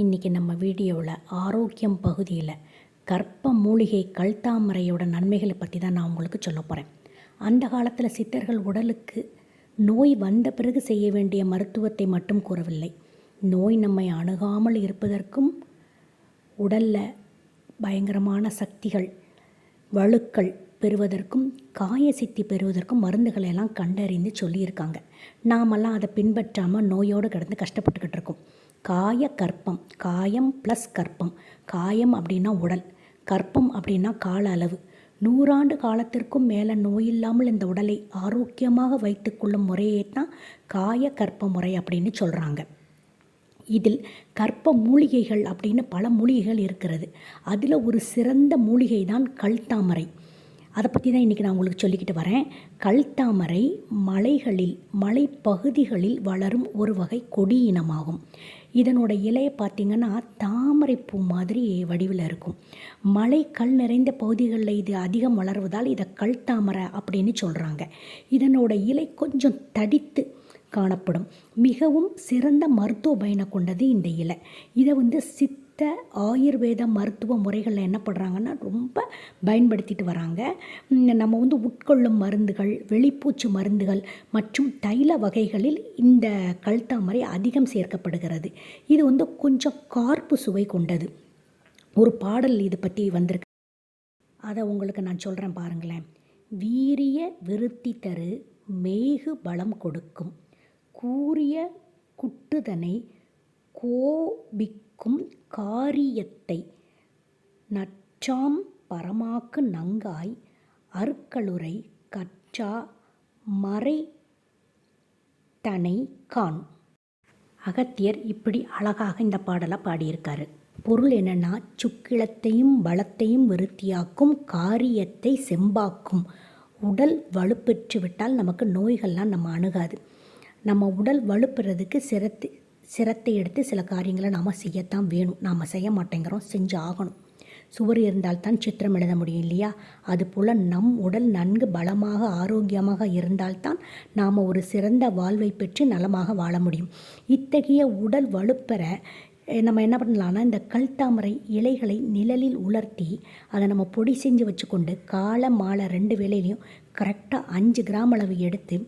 இன்றைக்கி நம்ம வீடியோவில் ஆரோக்கியம் பகுதியில் கற்ப மூலிகை கல்தாமரையோட நன்மைகளை பற்றி தான் நான் உங்களுக்கு சொல்ல போகிறேன் அந்த காலத்தில் சித்தர்கள் உடலுக்கு நோய் வந்த பிறகு செய்ய வேண்டிய மருத்துவத்தை மட்டும் கூறவில்லை. நோய் நம்மை அணுகாமல் இருப்பதற்கும் உடலில் பயங்கரமான சக்திகள் வழுக்கள் பெறுவதற்கும் காய சித்தி பெறுவதற்கும் மருந்துகளை எல்லாம் கண்டறிந்து சொல்லியிருக்காங்க. நாமெல்லாம் அதை பின்பற்றாமல் நோயோடு கிடந்து கஷ்டப்பட்டுக்கிட்டு இருக்கோம். காய கற்பம் காயம் ப்ளஸ் கற்பம். காயம் அப்படின்னா உடல். கற்பம் அப்படின்னா கால அளவு. நூறாண்டு காலத்திற்கும் மேலே நோயில்லாமல் இந்த உடலை ஆரோக்கியமாக வைத்துக்கொள்ளும் முறையே தான் காய கற்ப முறை அப்படின்னு சொல்கிறாங்க இதில் கற்ப மூலிகைகள் அப்படின்னு பல மூலிகைகள் இருக்கிறது. அதில் ஒரு சிறந்த மூலிகை தான் கல்தாமரை. அதை பற்றி தான் இன்றைக்கி நான் உங்களுக்கு சொல்லிக்கிட்டு வரேன். கல்தாமரை மலைகளில் மலைப்பகுதிகளில் வளரும் ஒரு வகை கொடி இனமாகும். இதனோட இலையை பார்த்திங்கன்னா தாமரை பூ மாதிரி வடிவில் இருக்கும். மலை கல் நிறைந்த பகுதிகளில் இது அதிகம் வளர்வதால் இதை கல் தாமரை அப்படின்னு சொல்கிறாங்க இதனோட இலை கொஞ்சம் தடித்து காணப்படும். மிகவும் சிறந்த மருத்துவ பயனை கொண்டது இந்த இலை. இதை வந்து சித்த ஆயுர்வேத மருத்துவ முறைகளில் என்ன பண்ணுறாங்கன்னா ரொம்ப பயன்படுத்திட்டு வராங்க. நம்ம வந்து உட்கொள்ளும் மருந்துகள் வெளிப்பூச்சு மருந்துகள் மற்றும் தைல வகைகளில் இந்த கல்தாமரை அதிகம் சேர்க்கப்படுகிறது. இது வந்து கொஞ்சம் கார்ப்பு சுவை கொண்டது. ஒரு பாடல் இது பற்றி வந்திருக்கு. அதை உங்களுக்கு நான் சொல்கிறேன் பாருங்களேன். வீரிய விருத்தி தரு மேகு பலம் கொடுக்கும். கூறிய குட்டுதனை கோபிக்கும் காரியத்தை நற்றாம் பரமாக்கு நங்காய் அருக்களுரை கற்றா மறை தனை கான் அகத்தியர் இப்படி அழகாக இந்த பாடலை பாடியிருக்காரு. பொருள் என்னென்னா சுக்கிளத்தையும் பலத்தையும் விருத்தியாக்கும் காரியத்தை செம்பாக்கும். உடல் வலுப்பெற்று விட்டால் நமக்கு நோய்கள்லாம் நம்ம அணுகாது. நம்ம உடல் வலுப்புறதுக்கு சிரத்து சிரத்தை எடுத்து சில காரியங்களை நாம் செய்யத்தான் வேணும். நாம் செய்ய மாட்டேங்கிறோம். செஞ்சு ஆகணும் சுவர் இருந்தால்தான் சித்திரம் எழுத முடியும் இல்லையா? அதுபோல் நம் உடல் நன்கு பலமாக ஆரோக்கியமாக இருந்தால்தான் நாம் ஒரு சிறந்த வாழ்வை பெற்று நலமாக வாழ முடியும். இத்தகைய உடல் வலுப்பெற நம்ம என்ன பண்ணலான்னா இந்த கல்தாமரை இலைகளை நிழலில் உலர்த்தி அதை நம்ம பொடி செஞ்சு வச்சுக்கொண்டு காலை மாலை ரெண்டு வேலையிலையும் கரெக்டாக அஞ்சு கிராம் அளவு எடுத்து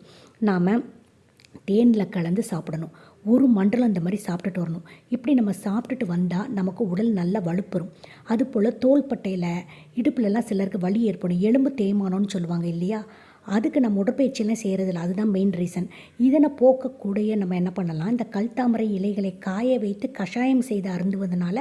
நாம் தேனில் கலந்து சாப்பிடணும். ஒரு மண்டலம் அந்த மாதிரி சாப்பிட்டுட்டு வரணும். இப்படி நம்ம சாப்பிட்டுட்டு வந்தால் நமக்கு உடல் நல்லா வலுப்பெறும். அதுபோல் தோள்பட்டையில் இடுப்புலலாம் சிலருக்கு வலி ஏற்படும். எலும்பு தேய்மானம்னு சொல்லுவாங்க இல்லையா? அதுக்கு நம்ம உடற்பயிற்சியெல்லாம் செய்கிறதில்ல அதுதான் மெயின் ரீசன் இதனை போக்கக்கூடிய நம்ம என்ன பண்ணலாம்? இந்த கல்தாமரை இலைகளை காய வைத்து கஷாயம் செய்து அருந்துவதனால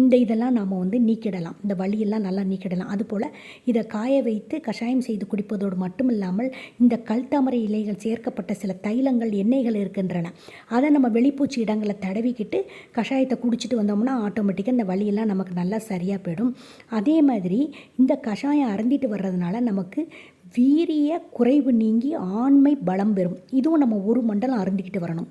இந்த இதெல்லாம் நாம் வந்து நீக்கிடலாம். இந்த வலியெல்லாம் நல்லா நீக்கிடலாம். அதுபோல் இதை காய வைத்து கஷாயம் செய்து குடிப்பதோடு மட்டும் இல்லாமல் இந்த கல்தாமரை இலைகள் சேர்க்கப்பட்ட சில தைலங்கள் எண்ணெய்கள் இருக்கின்றன. அதை நம்ம வெளிப்பூச்சி இடங்களை தடவிக்கிட்டு கஷாயத்தை குடிச்சிட்டு வந்தோம்னா ஆட்டோமேட்டிக்காக இந்த வலியெல்லாம் நமக்கு நல்லா சரியாக போயிடும். அதே மாதிரி இந்த கஷாயம் அருந்திட்டு வர்றதுனால நமக்கு வீரிய குறைவு நீங்கி ஆண்மை பலம் பெறும். இதுவும் நம்ம ஒரு மண்டலம் அருந்திக்கிட்டு வரணும்.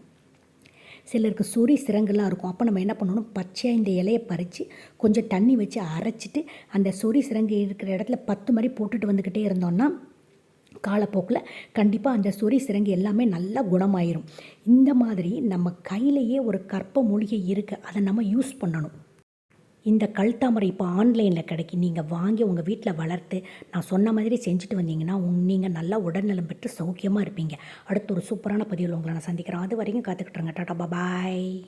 சிலருக்கு சொறி சிறங்கெல்லாம் இருக்கும். அப்போ நம்ம என்ன பண்ணணும்? பச்சையாக இந்த இலையை பறித்து கொஞ்சம் தண்ணி வச்சு அரைச்சிட்டு அந்த சொறி சிறங்கு இருக்கிற இடத்துல பத்து மாதிரி போட்டுட்டு வந்துக்கிட்டே இருந்தோம்னா காலப்போக்கில் கண்டிப்பாக அந்த சொறி சிறங்கு எல்லாமே நல்லா குணமாயிரும். இந்த மாதிரி நம்ம கையிலையே ஒரு கற்ப மூலிகை இருக்குது அதை நம்ம யூஸ் பண்ணணும். இந்த கல்தாமரை இப்போ ஆன்லைனில் கிடைக்கும் நீங்கள் வாங்கி உங்கள் வீட்டில் வளர்த்து நான் சொன்ன மாதிரி செஞ்சுட்டு வந்தீங்கன்னா உங் நீங்கள் நல்லா உடல்நலம் பெற்று சௌக்கியமாக இருப்பீங்க. அடுத்து ஒரு சூப்பரான பதிவில் உங்களை நான் சந்திக்கிறேன். அது வரைக்கும் காத்துக்கிட்டுருங்க டாட்டா பாய்